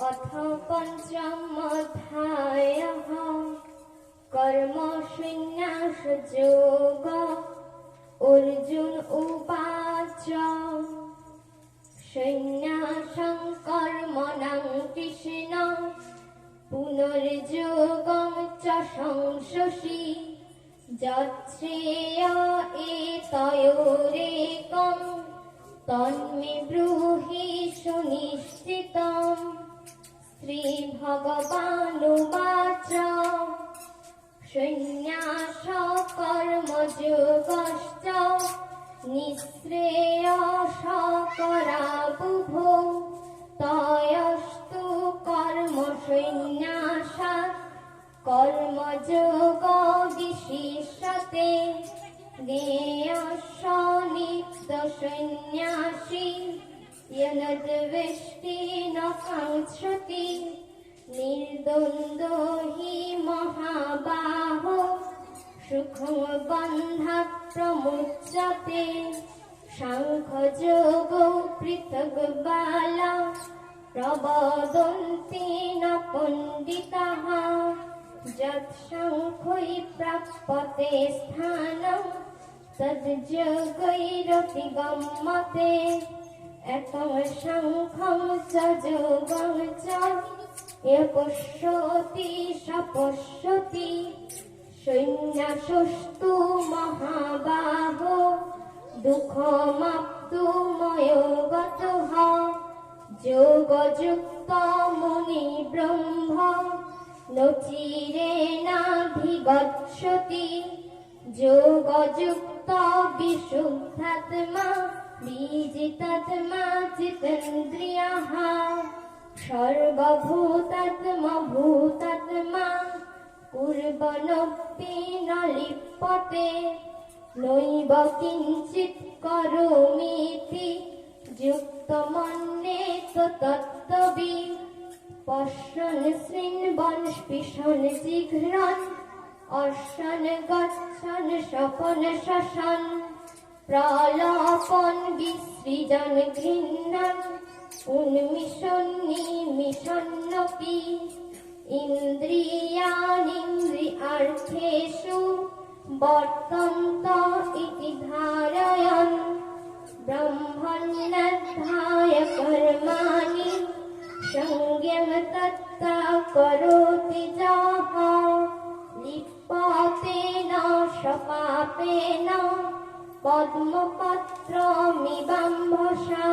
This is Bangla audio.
অথ পঞ্চম অধ্যায় কর্ম সন্ন্যাস যোগ অর্জুন উপাচ সন্ন্যাসং কর্মণং কৃষ্ণ পুনর্যোগং চ সংশোষী যত্রেয় এতয়োরেকম তন্মে ব্রূহি সুনিশ্চিতম। শ্রীভগবানুবাচ সন্ন্যাস কর্মযোগশ্চ নিঃশ্রেয়সকরা বুভো তয়স্তু কর্ম সন্ন্যাসাৎ কর্মযোগ জ্ঞেয়স্য নিত্য সন্ন্যাসী यनद्वेष्टि न काङ्क्षति निर्द्वन्द्वो हि महाबाहो सुखं बन्धात् प्रमुच्यते साङ्ख्ययोगौ पृथग् बाला प्रवदन्ति न पण्डिताः यत्साङ्ख्यै प्राप्यते स्थानं সজ্জ গৈরতি গম্মতে একম শঙ্খম সজগম চ পশ্যতি, সপশ্যতি সৈন্যাসস্তু মহাবাহ, দুঃখমাপ্তু ময়োগত যোগযুক্ত মুনি ব্রহ্ম, নচিরে নাভিগচ্ছতি যোগযুক্ত বিশুদ্ধাত্মা বিজিতাত্মা জিতেন্দ্রিয়া সর্বভূতাত্মা ভূতাত্মা কুর্বনপি ন নৈব কিঞ্চিত করমিতি যুক্তমন্যে তত্ত্ববি। পশ্যন শৃণবন স্পৃশন জিঘ্রণ অশন গচ্ছন স্বপন শশন প্রলাপন বিসৃজন ঘৃণন উন্মিশন নিমিষন্নপি ইন্দ্রিয়ানিন্দ্রিয়ার্থেষু বর্তন্ত ইতি ধারয়ন, ব্রহ্মণ্যধ্যায় কর্মাণি সংযম তত্তা করো পাপে ন পদ্মপত্র মিবাম্ভসা